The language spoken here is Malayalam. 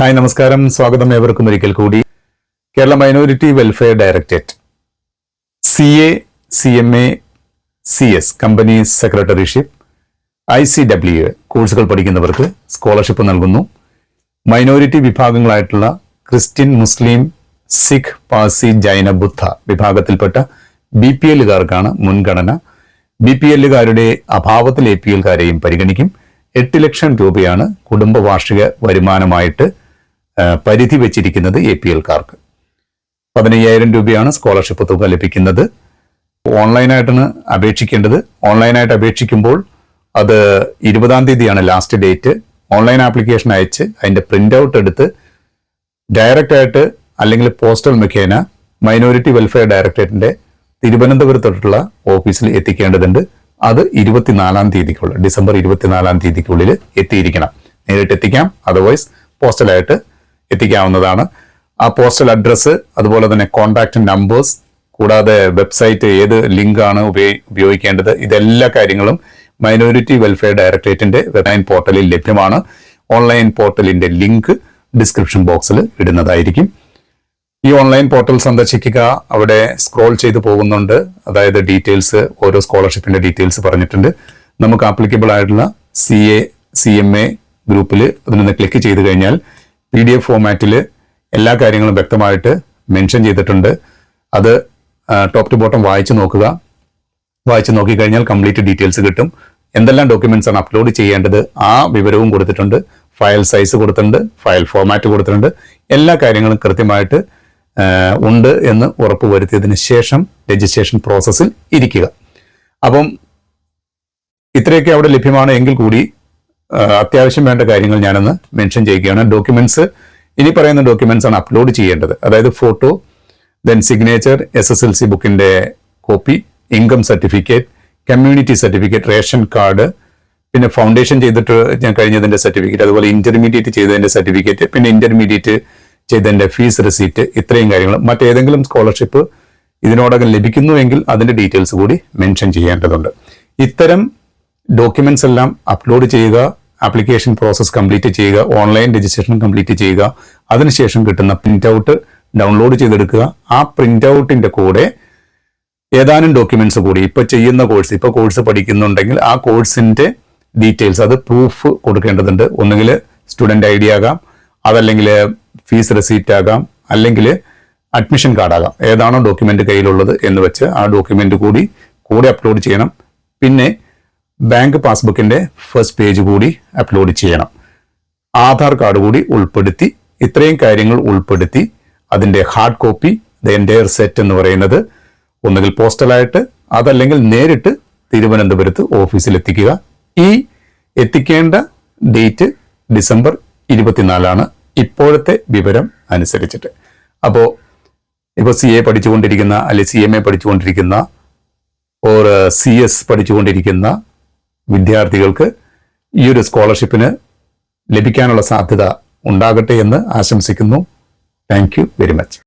ഹായ് നമസ്കാരം. സ്വാഗതം ഏവർക്കും ഒരിക്കൽ കൂടി. Kerala minority welfare directorate C A C M A C S company secretaryship I C W കോഴ്സുകൾ പഠിക്കുന്നവർക്ക് സ്കോളർഷിപ്പ് നൽകുന്നു. മൈനോറിറ്റി വിഭാഗങ്ങളായിട്ടുള്ള ക്രിസ്ത്യൻ മുസ്ലിം സിഖ് പാസി ജൈന ബുദ്ധ വിഭാഗത്തിൽപ്പെട്ട ബി പി എല്ലുകാർക്കാണ് മുൻഗണന. ബി പി എല്ലുകാരുടെ അഭാവത്തിൽ എ പി എൽക്കാരെയും പരിഗണിക്കും. എട്ട് ലക്ഷം രൂപയാണ് കുടുംബ വാർഷിക വരുമാനമായിട്ട് പരിധി വെച്ചിരിക്കുന്നത് എ പി എൽക്കാർക്ക്. പതിനയ്യായിരം രൂപയാണ് സ്കോളർഷിപ്പ് തുക ലഭിക്കുന്നത്. ഓൺലൈനായിട്ടാണ് അപേക്ഷിക്കേണ്ടത്. ഓൺലൈനായിട്ട് അപേക്ഷിക്കുമ്പോൾ അത് ഇരുപതാം തീയതിയാണ് ലാസ്റ്റ് ഡേറ്റ്. ഓൺലൈൻ ആപ്ലിക്കേഷൻ അയച്ച് അതിന്റെ പ്രിന്റ് ഔട്ട് എടുത്ത് ഡയറക്റ്റ് ആയിട്ട് അല്ലെങ്കിൽ പോസ്റ്റൽ മുഖേന മൈനോറിറ്റി വെൽഫെയർ ഡയറക്ടറേറ്റിന്റെ തിരുവനന്തപുരത്തോട്ടുള്ള ഓഫീസിൽ എത്തിക്കേണ്ടതുണ്ട്. അത് ഇരുപത്തിനാലാം തീയതിക്കുള്ള ഡിസംബർ ഇരുപത്തിനാലാം തീയതിക്കുള്ളിൽ എത്തിയിരിക്കണം. നേരിട്ട് എത്തിക്കാം. അതർവൈസ് പോസ്റ്റലായിട്ട് എത്തിക്കാവുന്നതാണ്. ആ പോസ്റ്റൽ അഡ്രസ്സ് അതുപോലെ തന്നെ കോൺടാക്ട് നമ്പേഴ്സ് കൂടാതെ വെബ്സൈറ്റ് ഏത് ലിങ്കാണ് ഉപയോഗിക്കേണ്ടത് ഇതെല്ലാ കാര്യങ്ങളും മൈനോറിറ്റി വെൽഫെയർ ഡയറക്ടറേറ്റിന്റെ വെബ്സൈൻ പോർട്ടലിൽ ലഭ്യമാണ്. ഓൺലൈൻ പോർട്ടലിന്റെ ലിങ്ക് ഡിസ്ക്രിപ്ഷൻ ബോക്സിൽ ഇടുന്നതായിരിക്കും. ഈ ഓൺലൈൻ പോർട്ടൽ സന്ദർശിക്കുക. അവിടെ സ്ക്രോൾ ചെയ്ത് പോകുന്നുണ്ട്. അതായത് ഡീറ്റെയിൽസ് ഓരോ സ്കോളർഷിപ്പിന്റെ ഡീറ്റെയിൽസ് പറഞ്ഞിട്ടുണ്ട്. നമുക്ക് ആപ്ലിക്കബിൾ ആയിട്ടുള്ള C A C M A ഗ്രൂപ്പിൽ അതിനൊന്ന് ക്ലിക്ക് ചെയ്ത് കഴിഞ്ഞാൽ പി ഡി എഫ് ഫോമാറ്റിൽ എല്ലാ കാര്യങ്ങളും വ്യക്തമായിട്ട് മെൻഷൻ ചെയ്തിട്ടുണ്ട്. അത് ടോപ്പ് ടു ബോട്ടം വായിച്ചു നോക്കുക. വായിച്ചു നോക്കിക്കഴിഞ്ഞാൽ കംപ്ലീറ്റ് ഡീറ്റെയിൽസ് കിട്ടും. എന്തെല്ലാം ഡോക്യുമെന്റ്സ് ആണ് അപ്ലോഡ് ചെയ്യേണ്ടത് ആ വിവരവും കൊടുത്തിട്ടുണ്ട്. ഫയൽ സൈസ് കൊടുത്തിട്ടുണ്ട് ഫയൽ ഫോമാറ്റ് കൊടുത്തിട്ടുണ്ട്. എല്ലാ കാര്യങ്ങളും കൃത്യമായിട്ട് ഉണ്ട് എന്ന് ഉറപ്പ് വരുത്തിയതിന് ശേഷം രജിസ്ട്രേഷൻ പ്രോസസ്സിൽ ഇരിക്കുക. അപ്പം ഇത്രയൊക്കെ അവിടെ ലഭ്യമാണ്. എങ്കിൽ കൂടി അത്യാവശ്യം വേണ്ട കാര്യങ്ങൾ ഞാനൊന്ന് മെൻഷൻ ചെയ്യുകയാണ്. ഡോക്യുമെന്റ്സ് ഇനി പറയുന്ന ഡോക്യുമെന്റ്സ് ആണ് അപ്ലോഡ് ചെയ്യേണ്ടത്. അതായത് photo then signature S S L C ബുക്കിന്റെ copy income certificate community certificate ration card പിന്നെ ഫൗണ്ടേഷൻ ചെയ്തിട്ട് ഞാൻ കഴിഞ്ഞതിന്റെ സർട്ടിഫിക്കറ്റ് അതുപോലെ ഇന്റർമീഡിയറ്റ് ചെയ്തതിന്റെ സർട്ടിഫിക്കറ്റ് പിന്നെ ഇന്റർമീഡിയറ്റ് ചെയ്തതിന്റെ ഫീസ് റെസീറ്റ് ഇത്രയും കാര്യങ്ങൾ. മറ്റേതെങ്കിലും സ്കോളർഷിപ്പ് ഇതിനോടകം ലഭിക്കുന്നുവെങ്കിൽ അതിന്റെ ഡീറ്റെയിൽസ് കൂടി മെൻഷൻ ചെയ്യേണ്ടതുണ്ട്. ഇത്തരം ഡോക്യുമെന്റ്സ് എല്ലാം അപ്ലോഡ് ചെയ്യുക ആപ്ലിക്കേഷൻ പ്രോസസ് കംപ്ലീറ്റ് ചെയ്യുക ഓൺലൈൻ രജിസ്ട്രേഷൻ കംപ്ലീറ്റ് ചെയ്യുക അതിനുശേഷം കിട്ടുന്ന പ്രിന്റ് ഔട്ട് ഡൗൺലോഡ് ചെയ്തെടുക്കുക. ആ പ്രിന്റ് ഔട്ടിന്റെ കൂടെ ഏതാനും ഡോക്യുമെന്റ്സ് കൂടി ഇപ്പൊ ചെയ്യുന്ന കോഴ്സ് ഇപ്പൊ കോഴ്സ് പഠിക്കുന്നുണ്ടെങ്കിൽ ആ കോഴ്സിന്റെ ഡീറ്റെയിൽസ് അത് പ്രൂഫ് കൊടുക്കേണ്ടതുണ്ട്. ഒന്നുകിൽ സ്റ്റുഡന്റ് ഐ ഡി ആകാം അതല്ലെങ്കിൽ ഫീസ് റെസീപ്റ്റ് ആകാം അല്ലെങ്കിൽ അഡ്മിഷൻ കാർഡ് ആകാം. ഏതാണോ ഡോക്യുമെന്റ് കയ്യിലുള്ളത് എന്ന് വെച്ച് ആ ഡോക്യുമെന്റ് കൂടി കൂടെ അപ്ലോഡ് ചെയ്യണം. പിന്നെ ബാങ്ക് പാസ്ബുക്കിന്റെ ഫസ്റ്റ് പേജ് കൂടി അപ്ലോഡ് ചെയ്യണം. ആധാർ കാർഡ് കൂടി ഉൾപ്പെടുത്തി ഇത്രയും കാര്യങ്ങൾ ഉൾപ്പെടുത്തി അതിന്റെ hard copy the entire set എന്ന് പറയുന്നത് ഒന്നുകിൽ പോസ്റ്റലായിട്ട് അതല്ലെങ്കിൽ നേരിട്ട് തിരുവനന്തപുരത്ത് ഓഫീസിൽ എത്തിക്കുക. ഈ എത്തിക്കേണ്ട ഡേറ്റ് ഡിസംബർ ഇരുപത്തിനാലാണ് ഇപ്പോഴത്തെ വിവരം അനുസരിച്ചിട്ട്. അപ്പോൾ ഇപ്പോൾ സി എ പഠിച്ചുകൊണ്ടിരിക്കുന്ന അല്ലെ സി എം എ പഠിച്ചുകൊണ്ടിരിക്കുന്ന ഓർ സി എസ് പഠിച്ചുകൊണ്ടിരിക്കുന്ന വിദ്യാർത്ഥികൾക്ക് ഈ ഒരു സ്കോളർഷിപ്പിന് ലഭിക്കാനുള്ള സാധ്യത ഉണ്ടാകട്ടെ എന്ന് ആശംസിക്കുന്നു. Thank very much.